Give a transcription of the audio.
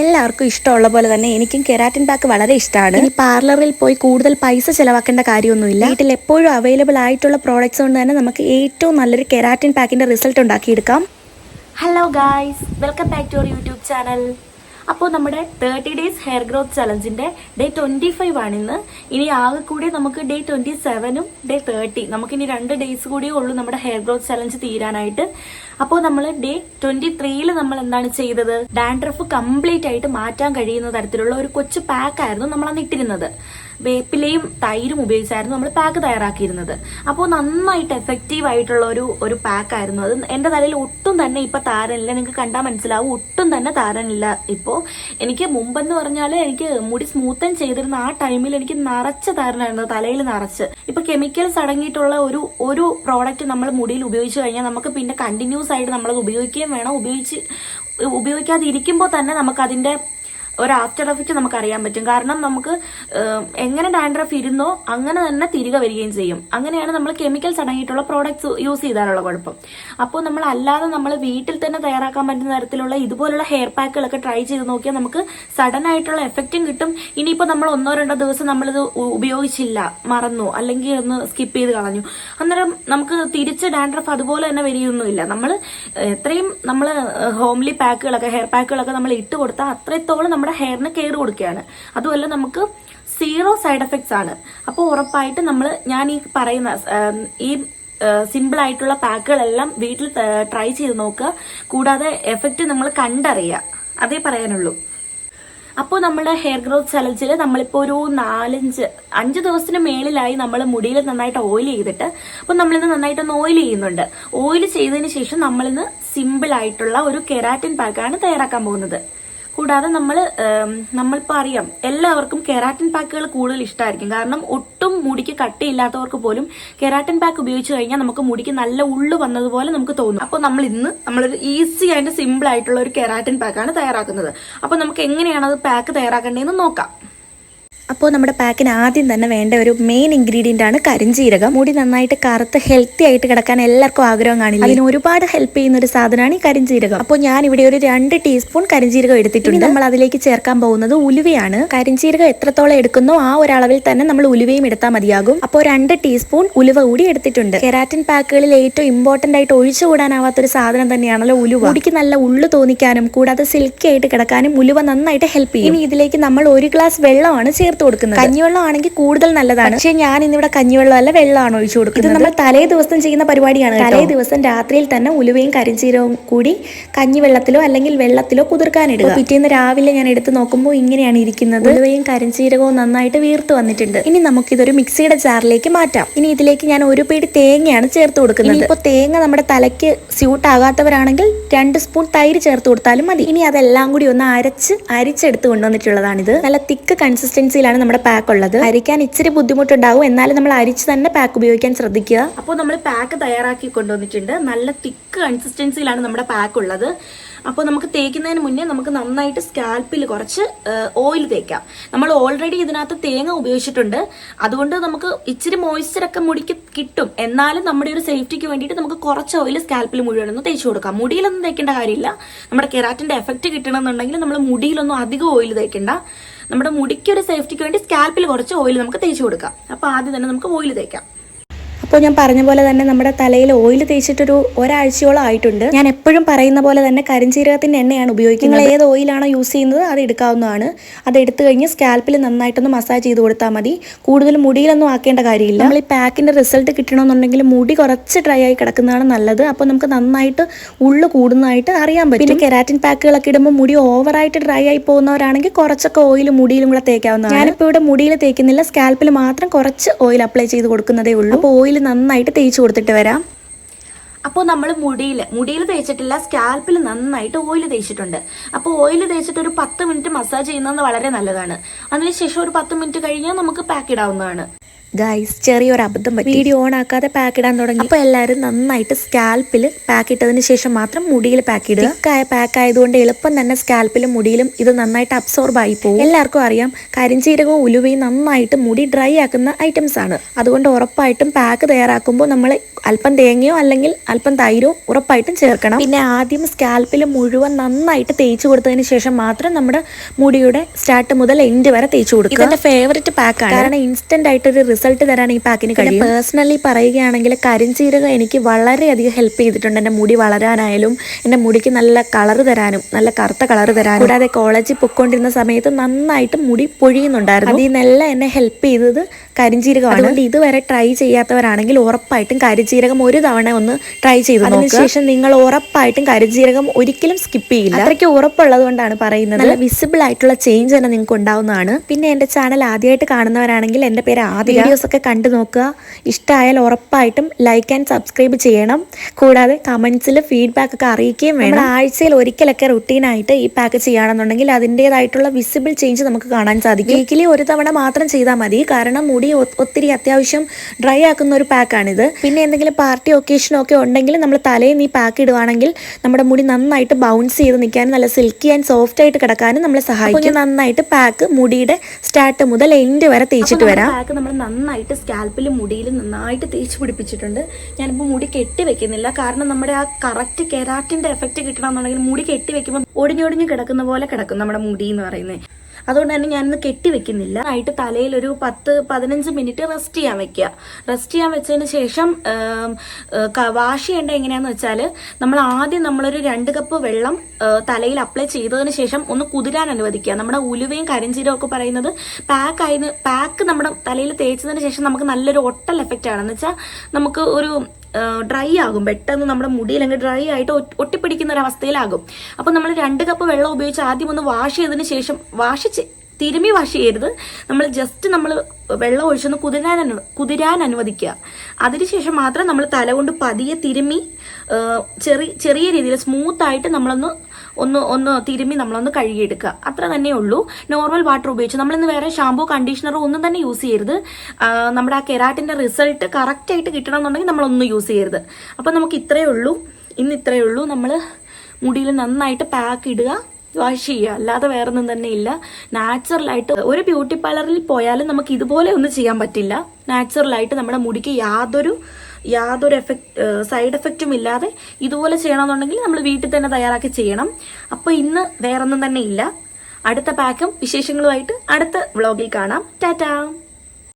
എല്ലാവർക്കും ഇഷ്ടമുള്ള പോലെ തന്നെ എനിക്കും കെരാറ്റിൻ പാക്ക് വളരെ ഇഷ്ടമാണ്. ഈ പാർലറിൽ പോയി കൂടുതൽ പൈസ ചിലവാക്കേണ്ട കാര്യമൊന്നുമില്ല. വീട്ടിൽ എപ്പോഴും അവൈലബിൾ ആയിട്ടുള്ള പ്രോഡക്റ്റ്സ് കൊണ്ട് തന്നെ നമുക്ക് ഏറ്റവും നല്ലൊരു കെരാറ്റിൻ പാക്കിന്റെ റിസൾട്ട് ഉണ്ടാക്കിയെടുക്കാം. Hello guys welcome back to our YouTube channel അപ്പോൾ നമ്മുടെ തേർട്ടി ഡേയ്സ് ഹെയർ ഗ്രോത്ത് ചലഞ്ചിന്റെ ഡേ ട്വന്റി ഫൈവ് ആണ് ഇന്ന് ഇനി ആകെ കൂടി നമുക്ക് ഡേ ട്വന്റി സെവനും ഡേ തേർട്ടി നമുക്കിനി രണ്ട് ഡേയ്സ് കൂടിയേ ഉള്ളൂ നമ്മുടെ ഹെയർ ഗ്രോത്ത് ചലഞ്ച് തീരാനായിട്ട്. അപ്പോൾ നമ്മൾ ഡേ ട്വന്റി ത്രീയിൽ നമ്മൾ എന്താണ് ചെയ്തത്? ഡാൻഡ്രഫ് കംപ്ലീറ്റ് ആയിട്ട് മാറ്റാൻ കഴിയുന്ന തരത്തിലുള്ള ഒരു കൊച്ചു പാക്ക് ആയിരുന്നു നമ്മൾ അന്ന് ഇട്ടിരുന്നത്. വേപ്പിലയും തൈരും ഉപയോഗിച്ചായിരുന്നു നമ്മൾ പാക്ക് തയ്യാറാക്കിയിരുന്നത്. അപ്പോൾ നന്നായിട്ട് എഫക്റ്റീവ് ആയിട്ടുള്ള ഒരു ഒരു പാക്ക് ആയിരുന്നു. അത് എന്റെ തലയിൽ ഒട്ടും തന്നെ ഇപ്പോൾ താരനില്ല. നിങ്ങൾക്ക് കണ്ടാൽ മനസ്സിലാവും. ഒട്ടും തന്നെ താരനില്ല ഇപ്പോൾ എനിക്ക് മുമ്പെന്ന് പറഞ്ഞാൽ എനിക്ക് മുടി സ്മൂത്തൻ ചെയ്തിരുന്ന ആ ടൈമിൽ എനിക്ക് നിറച്ച താരനായിരുന്നു. തലയിൽ നിറച്ച്. ഇപ്പൊ കെമിക്കൽസ് അടങ്ങിയിട്ടുള്ള ഒരു ഒരു പ്രോഡക്റ്റ് നമ്മൾ മുടിയിൽ ഉപയോഗിച്ച് കഴിഞ്ഞാൽ നമുക്ക് പിന്നെ കണ്ടിന്യൂസ് ആയിട്ട് നമ്മളത് ഉപയോഗിക്കുകയും വേണം. ഉപയോഗിച്ച് ഉപയോഗിക്കാതിരിക്കുമ്പോൾ തന്നെ നമുക്ക് അതിന്റെ ഒരു ആഫ്റ്റർ എഫക്റ്റ് നമുക്ക് അറിയാൻ പറ്റും. കാരണം നമുക്ക് എങ്ങനെ ഡാൻഡ്രഫ് ഇരുന്നോ അങ്ങനെ തന്നെ തിരികെ വരികയും ചെയ്യും. അങ്ങനെയാണ് നമ്മൾ കെമിക്കൽസ് അടങ്ങിയിട്ടുള്ള പ്രോഡക്ട്സ് യൂസ് ചെയ്താലുള്ള കുഴപ്പം. അപ്പോൾ നമ്മൾ അല്ലാതെ നമ്മൾ വീട്ടിൽ തന്നെ തയ്യാറാക്കാൻ പറ്റുന്ന തരത്തിലുള്ള ഇതുപോലുള്ള ഹെയർ പാക്കുകളൊക്കെ ട്രൈ ചെയ്ത് നോക്കിയാൽ നമുക്ക് സഡൻ ആയിട്ടുള്ള എഫക്റ്റും കിട്ടും. ഇനിയിപ്പോൾ നമ്മൾ ഒന്നോ രണ്ടോ ദിവസം നമ്മളിത് ഉപയോഗിച്ചില്ല മറന്നു അല്ലെങ്കിൽ ഒന്ന് സ്കിപ്പ് ചെയ്ത് കളഞ്ഞു. അന്നേരം നമുക്ക് തിരിച്ച് ഡാൻഡ്രഫ് അതുപോലെ തന്നെ വരികയൊന്നുമില്ല. നമ്മൾ എത്രയും നമ്മൾ ഹോംലി പാക്കുകളൊക്കെ ഹെയർ പാക്കുകളൊക്കെ നമ്മൾ ഇട്ട് കൊടുത്താൽ അത്രത്തോളം നമ്മുടെ ഹെയറിന് കെയർ കൊടുക്കുകയാണ്. അതുമല്ല നമുക്ക് സീറോ സൈഡ് എഫക്ട്സ് ആണ്. അപ്പോൾ ഉറപ്പായിട്ട് നമ്മൾ ഞാൻ ഈ പറയുന്ന ഈ സിമ്പിൾ ആയിട്ടുള്ള പാക്കുകളെല്ലാം വീട്ടിൽ ട്രൈ ചെയ്ത് നോക്കുക. കൂടാതെ എഫക്റ്റ് നമ്മൾ കണ്ടറിയുക. അതേ പറയാനുള്ളൂ. അപ്പോൾ നമ്മുടെ ഹെയർ ഗ്രോത്ത് ചലഞ്ചിൽ നമ്മളിപ്പോൾ ഒരു നാലഞ്ച് അഞ്ച് ദിവസത്തിന് മേളിലായി നമ്മൾ മുടിയിൽ നന്നായിട്ട് ഓയിൽ ചെയ്തിട്ട് അപ്പോൾ നമ്മളിന്ന് നന്നായിട്ടൊന്ന് ഓയിൽ ചെയ്യുന്നുണ്ട്. ഓയിൽ ചെയ്തതിന് ശേഷം നമ്മളിന്ന് സിമ്പിൾ ആയിട്ടുള്ള ഒരു കെരാറ്റിൻ പാക്കാണ് തയ്യാറാക്കാൻ പോകുന്നത്. കൂടാതെ നമ്മൾ നമ്മളിപ്പോൾ അറിയാം എല്ലാവർക്കും കെരാറ്റിൻ പാക്കുകൾ കൂടുതൽ ഇഷ്ടമായിരിക്കും കാരണം ഒട്ടും മുടിക്ക് കട്ടിയില്ലാത്തവർക്ക് പോലും കെരാറ്റിൻ പാക്ക് ഉപയോഗിച്ച് കഴിഞ്ഞാൽ നമുക്ക് മുടിക്ക് നല്ല ഉള്ളു വന്നതുപോലെ നമുക്ക് തോന്നും. അപ്പോൾ നമ്മൾ ഇന്ന് നമ്മളൊരു ഈസി ആയിട്ട് സിമ്പിൾ ആയിട്ടുള്ള ഒരു കെരാറ്റിൻ പാക്കാണ് തയ്യാറാക്കുന്നത്. അപ്പോൾ നമുക്ക് എങ്ങനെയാണ് അത് പാക്ക് തയ്യാറാക്കേണ്ടതെന്ന് നോക്കാം. അപ്പോൾ നമ്മുടെ പാക്കിന് ആദ്യം തന്നെ വേണ്ട ഒരു മെയിൻ ഇൻഗ്രീഡിയന്റ് ആണ് കരിഞ്ജീരകം മുടി നന്നായിട്ട് കറുത്ത് ഹെൽത്തി ആയിട്ട് കിടക്കാൻ എല്ലാവർക്കും ആഗ്രഹം കാണില്ല? അതിന് ഒരുപാട് ഹെൽപ്പ് ചെയ്യുന്ന ഒരു സാധനമാണ് ഈ കരിഞ്ജീരകം അപ്പോൾ ഞാൻ ഇവിടെ ഒരു രണ്ട് ടീസ്പൂൺ കരിഞ്ജീരകം എടുത്തിട്ടുണ്ട്. നമ്മൾ അതിലേക്ക് ചേർക്കാൻ പോകുന്നത് ഉലുവയാണ്. കരിഞ്ജീരകം എത്രത്തോളം എടുക്കുന്നോ ആ ഒരളവിൽ തന്നെ നമ്മൾ ഉലുവയും എടുത്താൽ മതിയാകും. അപ്പോൾ രണ്ട് ടീസ്പൂൺ ഉലുവ കൂടി എടുത്തിട്ടുണ്ട്. കെരാറ്റിൻ പാക്കുകളിൽ ഏറ്റവും ഇമ്പോർട്ടന്റ് ആയിട്ട് ഒഴിച്ചുകൂടാനാവാത്ത ഒരു സാധനം തന്നെയാണല്ലോ ഉലുവ. മുടിക്ക് നല്ല ഉള്ളു തോന്നിക്കാനും കൂടാതെ സിൽക്കി ആയിട്ട് കിടക്കാനും ഉലുവ നന്നായിട്ട് ഹെൽപ്പ് ചെയ്യും. ഇനി ഇതിലേക്ക് നമ്മൾ ഒരു ഗ്ലാസ് വെള്ളമാണ് ചേർത്ത് കൊടുക്കുന്നത്. കഞ്ഞിവെള്ളം ആണെങ്കിൽ കൂടുതൽ നല്ലതാണ്. പക്ഷേ ഞാൻ ഇന്നിവിടെ കഞ്ഞിവെള്ളം അല്ല വെള്ളമാണ് ഒഴിച്ചു കൊടുക്കുന്നത്? നമ്മൾ തലേ ദിവസം ചെയ്യുന്ന പരിപാടിയാണ് തലേ ദിവസം രാത്രിയിൽ തന്നെ ഉലുവയും കരിഞ്ചീരവും കൂടി കഞ്ഞിവെള്ളത്തിലോ അല്ലെങ്കിൽ വെള്ളത്തിലോ കുതിർക്കാനിടുക പിറ്റേന്ന് രാവിലെ ഞാൻ എടുത്ത് നോക്കുമ്പോൾ ഇങ്ങനെയാണ് ഇരിക്കുന്നത്. ഉലുവയും കരിഞ്ചീരകവും നന്നായിട്ട് വീർത്ത് വന്നിട്ടുണ്ട്. ഇനി നമുക്കിതൊരു മിക്സിയുടെ ജാറിലേക്ക് മാറ്റാം. ഇനി ഇതിലേക്ക് ഞാൻ ഒരു പിടി തേങ്ങയാണ് ചേർത്ത് കൊടുക്കുന്നത്. ഇപ്പോൾ തേങ്ങ നമ്മുടെ തലയ്ക്ക് സ്യൂട്ട് ആകാത്തവരാണെങ്കിൽ രണ്ട് സ്പൂൺ തൈര് ചേർത്ത് കൊടുത്താലും മതി. ഇനി അതെല്ലാം കൂടി ഒന്ന് അരച്ച് അരിച്ചെടുത്ത് കൊണ്ടുവന്നിട്ടുള്ളതാണിത്. നല്ല തിക്ക് കൺസിസ്റ്റൻസിയിലാണ് നമ്മുടെ പാക്ക് ഉള്ളത്. അരിക്കാൻ ഇച്ചിരി ബുദ്ധിമുട്ടുണ്ടാവും. എന്നാലും നമ്മൾ അരിച്ച് തന്നെ പാക്ക് ഉപയോഗിക്കാൻ ശ്രദ്ധിക്കുക. അപ്പോൾ നമ്മൾ പാക്ക് തയ്യാറാക്കി കൊണ്ടുവന്നിട്ടുണ്ട്. നല്ല തിക്ക് കൺസിസ്റ്റൻസിയിലാണ് നമ്മുടെ പാക്ക് ഉള്ളത്. അപ്പോൾ നമുക്ക് തേക്കുന്നതിന് മുന്നേ നമുക്ക് നന്നായിട്ട് സ്കാൽപ്പിൽ കുറച്ച് ഓയിൽ തേക്കാം. നമ്മൾ ഓൾറെഡി ഇതിനകത്ത് തേങ്ങ ഉപയോഗിച്ചിട്ടുണ്ട്. അതുകൊണ്ട് നമുക്ക് ഇച്ചിരി മോയ്സ്ചറൊക്കെ മുടിക്ക് കിട്ടും. എന്നാലും നമ്മുടെ ഒരു സേഫ്റ്റിക്ക് വേണ്ടിയിട്ട് നമുക്ക് കുറച്ച് ഓയിൽ സ്കാൽപ്പിൽ മുഴുവനൊന്ന് തേച്ച് കൊടുക്കാം. മുടിയിലൊന്നും തേക്കേണ്ട കാര്യമില്ല. നമ്മുടെ കെരാറ്റിന്റെ എഫക്റ്റ് കിട്ടണമെന്നുണ്ടെങ്കിൽ നമ്മൾ മുടിയിലൊന്നും അധികം ഓയിൽ തേക്കണ്ട. നമ്മുടെ മുടിക്കൊരു സേഫ്റ്റിക്ക് വേണ്ടി സ്കാൽപ്പിൽ കുറച്ച് ഓയിൽ നമുക്ക് തേച്ച് കൊടുക്കാം. അപ്പോൾ ആദ്യം തന്നെ നമുക്ക് ഓയിൽ തേക്കാം. അപ്പോൾ ഞാൻ പറഞ്ഞ പോലെ തന്നെ നമ്മുടെ തലയിൽ ഓയിൽ തേച്ചിട്ടൊരു ഒരാഴ്ചയോളം ആയിട്ടുണ്ട്. ഞാൻ എപ്പോഴും പറയുന്ന പോലെ തന്നെ കരിഞ്ചീരകത്തിന്റെ എണ്ണയാണ് ഉപയോഗിക്കുന്നത്. നിങ്ങൾ ഏത് ഓയിലാണോ യൂസ് ചെയ്യുന്നത് അത് എടുക്കാവുന്നതാണ്. അത് എടുത്തു കഴിഞ്ഞ് സ്കാൽപ്പിൽ നന്നായിട്ടൊന്ന് മസാജ് ചെയ്ത് കൊടുത്താൽ മതി. കൂടുതൽ മുടിയിലൊന്നും ആക്കേണ്ട കാര്യമില്ല. നമ്മൾ ഈ പാക്കിന്റെ റിസൾട്ട് കിട്ടണമെന്നുണ്ടെങ്കിൽ മുടി കുറച്ച് ഡ്രൈ ആയി കിടക്കുന്നതാണ് നല്ലത്. അപ്പോൾ നമുക്ക് നന്നായിട്ട് ഉള്ളു കൂടുന്നതായിട്ട് അറിയാൻ പറ്റും. പിന്നെ കെരാറ്റിൻ പാക്കുകളൊക്കെ ഇടുമ്പോൾ മുടി ഓവറായിട്ട് ഡ്രൈ ആയി പോകുന്നവരാണെങ്കിൽ കുറച്ചൊക്കെ ഓയിൽ മുടിയിലും കൂടെ തേക്കാവുന്നതാണ്. ഞാനിപ്പോൾ ഇവിടെ മുടിയിൽ തേക്കുന്നില്ല. സ്കാൽപ്പിൽ മാത്രം കുറച്ച് ഓയിൽ അപ്ലൈ ചെയ്ത് കൊടുക്കുന്നതേ ഉള്ളൂ. അപ്പോൾ ഓയിൽ നന്നായിട്ട് തേച്ച് കൊടുത്തിട്ട് വരാം. അപ്പോൾ നമ്മൾ മുടിയിൽ മുടിയിൽ തേച്ചിട്ടില്ല സ്കാൽപ്പിൽ നന്നായിട്ട് ഓയിൽ തേച്ചിട്ടുണ്ട്. അപ്പോൾ ഓയിൽ തേച്ചിട്ട് ഒരു പത്ത് മിനിറ്റ് മസാജ് ചെയ്യുന്നത് വളരെ നല്ലതാണ്. അതിനുശേഷം ഒരു പത്ത് മിനിറ്റ് കഴിഞ്ഞാൽ നമുക്ക് പാക്ക് ഇടാവുന്നതാണ്. ഗൈസ് ചെറിയൊരു അബദ്ധം പറ്റി. വീഡിയോ ഓൺ ആക്കാതെ പാക്ക് ഇടാൻ തുടങ്ങി. അപ്പോൾ എല്ലാവരും നന്നായിട്ട് സ്കാൽപ്പിൽ പാക്ക് ഇട്ടതിന് ശേഷം മാത്രം മുടിയിൽ പാക്ക് ഇടുക. തിക്കായ പാക്ക് ആയതുകൊണ്ട് എളുപ്പം തന്നെ സ്കാൽപ്പിലും മുടിയിലും ഇത് നന്നായിട്ട് അബ്സോർബ് ആയി പോകും. എല്ലാവർക്കും അറിയാം കരിഞ്ചീരകവും ഉലുവയും നന്നായിട്ട് മുടി ഡ്രൈ ആക്കുന്ന ഐറ്റംസ് ആണ്. അതുകൊണ്ട് ഉറപ്പായിട്ടും പാക്ക് തയ്യാറാക്കുമ്പോൾ നമ്മൾ അല്പം തേങ്ങയോ അല്ലെങ്കിൽ അല്പം തൈരോ ഉറപ്പായിട്ടും ചേർക്കണം. പിന്നെ ആദ്യം സ്കാൽപ്പിൽ മുഴുവൻ നന്നായിട്ട് തേച്ച് കൊടുത്തതിന് ശേഷം മാത്രം നമ്മുടെ മുടിയുടെ സ്റ്റാർട്ട് മുതൽ എൻഡ് വരെ തേച്ച് കൊടുക്കുക. ഇതെന്റെ ഫേവററ്റ് പാക്കാണ് കാരണം ഇൻസ്റ്റന്റ് ആയിട്ട് ഒരു റിസൾട്ട് തരാൻ ഈ പാക്കിന് കഴിയും? പേഴ്സണലി പറയുകയാണെങ്കിൽ കരിഞ്ചീരക എനിക്ക് വളരെയധികം ഹെൽപ്പ് ചെയ്തിട്ടുണ്ട്. എന്റെ മുടി വളരാനായാലും എന്റെ മുടിക്ക് നല്ല കളർ തരാനും നല്ല കറുത്ത കളർ തരാനും. കൂടാതെ കോളേജിൽ പൊയ്ക്കൊണ്ടിരുന്ന സമയത്ത് നന്നായിട്ട് മുടി പൊഴിയുന്നുണ്ടായിരുന്നു. അതിൽ നിന്നെല്ലാം എന്നെ ഹെൽപ്പ് ചെയ്തത് കരിഞ്ചീരകമാണ്. അതുകൊണ്ട് ഇതുവരെ ട്രൈ ചെയ്യാത്തവരാണെങ്കിൽ ഉറപ്പായിട്ടും കരിഞ്ചീരകം ഒരു തവണ ഒന്ന് ട്രൈ ചെയ്ത് അതിനുശേഷം നിങ്ങൾ ഉറപ്പായിട്ടും കരിഞ്ചീരകം ഒരിക്കലും സ്കിപ്പ് ചെയ്യില്ല. അത്രയ്ക്ക് ഉറപ്പുള്ളത് കൊണ്ടാണ് പറയുന്നത്. നല്ല വിസിബിൾ ആയിട്ടുള്ള ചേഞ്ച് തന്നെ നിങ്ങൾക്ക് ഉണ്ടാവുന്നതാണ്. പിന്നെ എന്റെ ചാനൽ ആദ്യമായിട്ട് കാണുന്നവരാണെങ്കിൽ എന്റെ പേര് ആദ്യ വീഡിയോസ് ഒക്കെ കണ്ടു നോക്കുക. ഇഷ്ടമായാൽ ഉറപ്പായിട്ടും ലൈക്ക് ആൻഡ് സബ്സ്ക്രൈബ് ചെയ്യണം. കൂടാതെ കമൻസിൽ ഫീഡ്ബാക്ക് ഒക്കെ അറിയിക്കുകയും വേണം. ആഴ്ചയിൽ ഒരിക്കലൊക്കെ റുട്ടീനായിട്ട് ഈ പാക്ക് ചെയ്യുകയാണെന്നുണ്ടെങ്കിൽ അതിന്റെതായിട്ടുള്ള വിസിബിൾ ചേഞ്ച് നമുക്ക് കാണാൻ സാധിക്കും. വീക്കിലി ഒരു തവണ മാത്രം ചെയ്താൽ മതി. കാരണം മുടി ഒത്തിരി അത്യാവശ്യം ഡ്രൈ ആക്കുന്ന ഒരു പാക്കാണിത് പിന്നെ എന്തെങ്കിലും പാർട്ടി ഒക്കേഷനോ ഒക്കെ ഉണ്ടെങ്കിൽ നമ്മൾ തലേന്ന് ഈ പാക്ക് ഇടുവാണെങ്കിൽ നമ്മുടെ മുടി നന്നായിട്ട് ബൗൺസ് ചെയ്ത് നിൽക്കാനും നല്ല സിൽക്കി ആൻഡ് സോഫ്റ്റ് ആയിട്ട് കിടക്കാനും നമ്മളെ സഹായിക്കും. നന്നായിട്ട് പാക്ക് മുടിയുടെ സ്റ്റാർട്ട് മുതൽ എൻഡ് വരെ തേച്ചിട്ട് വരാം. പാക്ക് നമ്മൾ നന്നായിട്ട് സ്കാൽപ്പിൽ മുടിയിൽ നന്നായിട്ട് തേച്ച് പിടിപ്പിച്ചിട്ടുണ്ട്. ഞാനിപ്പോൾ മുടി കെട്ടി വെക്കുന്നില്ല. കാരണം നമ്മുടെ ആ കറക്റ്റ് കെരാറ്റിന്റെ എഫക്റ്റ് കിട്ടണമെന്നുണ്ടെങ്കിൽ മുടി കെട്ടി വെക്കുമ്പോൾ ഒടിഞ്ഞൊടിഞ്ഞ് കിടക്കുന്ന പോലെ കിടക്കും നമ്മുടെ മുടി എന്ന് പറയുന്നത്. അതുകൊണ്ട് തന്നെ ഞാനിന്ന് കെട്ടി വെക്കുന്നില്ല. ആയിട്ട് തലയിൽ ഒരു പത്ത് പതിനഞ്ച് മിനിറ്റ് റെസ്റ്റ് ചെയ്യാൻ വെക്കുക റെസ്റ്റ് ചെയ്യാൻ വെച്ചതിന് ശേഷം വാഷ് ചെയ്യേണ്ട എങ്ങനെയാന്ന് വെച്ചാൽ നമ്മൾ ആദ്യം നമ്മളൊരു രണ്ട് കപ്പ് വെള്ളം തലയിൽ അപ്ലൈ ചെയ്തതിന് ശേഷം ഒന്ന് കുതിരാൻ അനുവദിക്കുക. നമ്മുടെ ഉലുവയും കരിഞ്ചീരവും ഒക്കെ പറയുന്നത് പാക്ക് ആയി പാക്ക് നമ്മുടെ തലയിൽ തേച്ചതിന് ശേഷം നമുക്ക് നല്ലൊരു ഒട്ടൽ എഫക്റ്റ് ആണ്. എന്ന് വെച്ചാൽ നമുക്ക് ഒരു ഡ്രൈ ആകും. പെട്ടെന്ന് നമ്മുടെ മുടിയിൽ അങ്ങ് ഡ്രൈ ആയിട്ട് ഒട്ടിപ്പിടിക്കുന്ന ഒരു അവസ്ഥയിലാകും അപ്പം നമ്മൾ രണ്ട് കപ്പ് വെള്ളം ഉപയോഗിച്ച് ആദ്യം ഒന്ന് വാഷ് ചെയ്തതിന് ശേഷം വാഷ് തിരുമി വാഷ് ചെയ്യരുത്. നമ്മൾ ജസ്റ്റ് നമ്മൾ വെള്ളം ഒഴിച്ചൊന്ന് കുതിരാൻ കുതിരാൻ അനുവദിക്കുക. അതിനുശേഷം മാത്രം നമ്മൾ തല കൊണ്ട് പതിയെ തിരുമി ചെറിയ ചെറിയ രീതിയിൽ സ്മൂത്ത് ആയിട്ട് നമ്മളൊന്ന് ഒന്ന് ഒന്ന് തിരുമ്മി നമ്മളൊന്ന് കഴുകിയെടുക്കുക. അത്ര തന്നെ ഉള്ളൂ. നോർമൽ വാട്ടർ ഉപയോഗിച്ച്. നമ്മളിന്ന് വേറെ ഷാമ്പൂ കണ്ടീഷണറോ ഒന്നും തന്നെ യൂസ് ചെയ്യരുത്. നമ്മുടെ ആ കെരാറ്റിന്റെ റിസൾട്ട് കറക്റ്റ് ആയിട്ട് കിട്ടണം എന്നുണ്ടെങ്കിൽ നമ്മളൊന്നും യൂസ് ചെയ്യരുത്. അപ്പം നമുക്ക് ഇത്രയേ ഉള്ളൂ. ഇന്ന് ഇത്രയേ ഉള്ളൂ. നമ്മൾ മുടിയിൽ നന്നായിട്ട് പാക്ക് ഇടുക വാഷ് ചെയ്യുക. അല്ലാതെ വേറെ ഒന്നും തന്നെ ഇല്ല. നാച്ചുറലായിട്ട് ഒരു ബ്യൂട്ടി പാർലറിൽ പോയാലും നമുക്ക് ഇതുപോലെ ഒന്നും ചെയ്യാൻ പറ്റില്ല. നാച്ചുറലായിട്ട് നമ്മുടെ മുടിക്ക് യാതൊരു യാതൊരു എഫക്ട് സൈഡ് എഫക്റ്റും ഇല്ലാതെ ഇതുപോലെ ചെയ്യണമെന്നുണ്ടെങ്കിൽ നമ്മൾ വീട്ടിൽ തന്നെ തയ്യാറാക്കി ചെയ്യണം. അപ്പോൾ ഇന്ന് വേറൊന്നും തന്നെ ഇല്ല. അടുത്ത പാക്കും വിശേഷങ്ങളുമായിട്ട് അടുത്ത വ്ളോഗിൽ കാണാം. ടാറ്റാ!